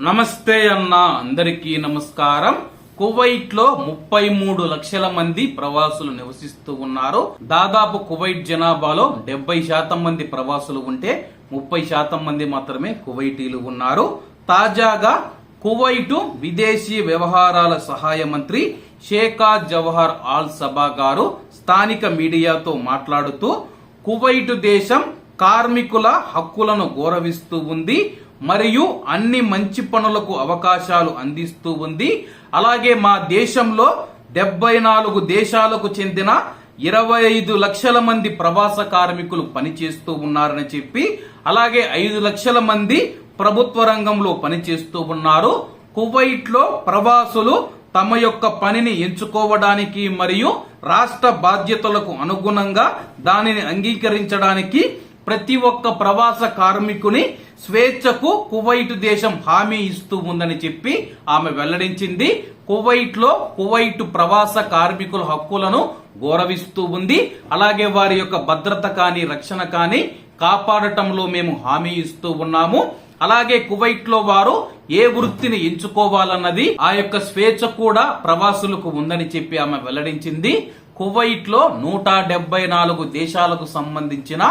నమస్తే అన్న అందరికీ నమస్కారం. కువైట్లో ముప్పై మూడు లక్షల మంది ప్రవాసులు నివసిస్తూ ఉన్నారు. దాదాపు కువైట్ జనాభాలో డెబ్బై శాతం మంది ప్రవాసులు ఉంటే ముప్పై శాతం మంది మాత్రమే కువైటీలు ఉన్నారు. తాజాగా కువైటు విదేశీ వ్యవహారాల సహాయ మంత్రి షేకా జవహర్ ఆల్ సభా గారు స్థానిక మీడియాతో మాట్లాడుతూ కువైటు దేశం కార్మికుల హక్కులను గౌరవిస్తూ ఉంది మరియు అన్ని మంచి పనులకు అవకాశాలు అందిస్తూ ఉంది. అలాగే మా దేశంలో డెబ్బై నాలుగు దేశాలకు చెందిన ఇరవై ఐదు లక్షల మంది ప్రవాస కార్మికులు పనిచేస్తూ ఉన్నారని చెప్పి అలాగే ఐదు లక్షల మంది ప్రభుత్వ రంగంలో పనిచేస్తూ ఉన్నారు. కువైట్లో ప్రవాసులు తమ యొక్క పనిని ఎంచుకోవడానికి మరియు రాష్ట్ర బాధ్యతలకు అనుగుణంగా దానిని అంగీకరించడానికి ప్రతి ఒక్క ప్రవాస కార్మికుని స్వేచ్ఛకు కువైట్ దేశం హామీ ఇస్తూ ఉందని చెప్పి ఆమె వెల్లడించింది. కువైట్లో కువైట్ ప్రవాస కార్మికుల హక్కులను గౌరవిస్తూ ఉంది. అలాగే వారి యొక్క భద్రత కానీ రక్షణ కానీ కాపాడటంలో మేము హామీ ఇస్తూ ఉన్నాము. అలాగే కువైట్లో వారు ఏ వృత్తిని ఎంచుకోవాలన్నది ఆ యొక్క స్వేచ్ఛ కూడా ప్రవాసులకు ఉందని చెప్పి ఆమె వెల్లడించింది. కువైట్లో నూట డెబ్బై నాలుగు దేశాలకు సంబంధించిన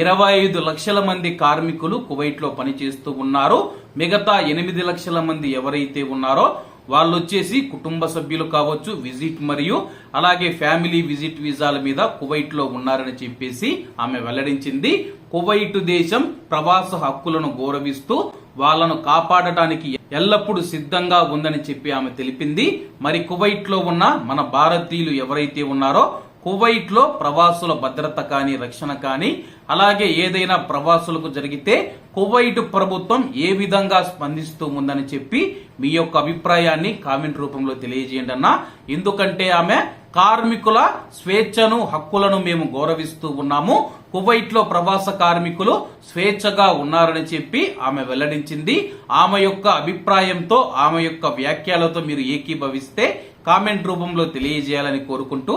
ఇరవై ఐదు లక్షల మంది కార్మికులు కువైట్లో పనిచేస్తూ ఉన్నారు. మిగతా ఎనిమిది లక్షల మంది ఎవరైతే ఉన్నారో వాళ్ళు వచ్చేసి కుటుంబ సభ్యులు కావచ్చు విజిట్ మరియు అలాగే ఫ్యామిలీ విజిట్ వీసాల మీద కువైట్లో ఉన్నారని చెప్పేసి ఆమె వెల్లడించింది. కువైట్ దేశం ప్రవాస హక్కులను గౌరవిస్తూ వాళ్ళను కాపాడటానికి ఎల్లప్పుడూ సిద్ధంగా ఉందని చెప్పి ఆమె తెలిపింది. మరి కువైట్లో ఉన్న మన భారతీయులు ఎవరైతే ఉన్నారో కువైట్లో ప్రవాసుల భద్రత కానీ రక్షణ కానీ అలాగే ఏదైనా ప్రవాసులకు జరిగితే కువైట్ ప్రభుత్వం ఏ విధంగా స్పందిస్తూ ఉందని చెప్పి మీ యొక్క అభిప్రాయాన్ని కామెంట్ రూపంలో తెలియజేయండి అన్న. ఎందుకంటే ఆమె కార్మికుల స్వేచ్ఛను హక్కులను మేము గౌరవిస్తూ ఉన్నాము. కువైట్లో ప్రవాస కార్మికులు స్వేచ్ఛగా ఉన్నారని చెప్పి ఆమె వెల్లడించింది. ఆమె యొక్క అభిప్రాయంతో ఆమె యొక్క వ్యాఖ్యలతో మీరు ఏకీభవిస్తే కామెంట్ రూపంలో తెలియజేయాలని కోరుకుంటూ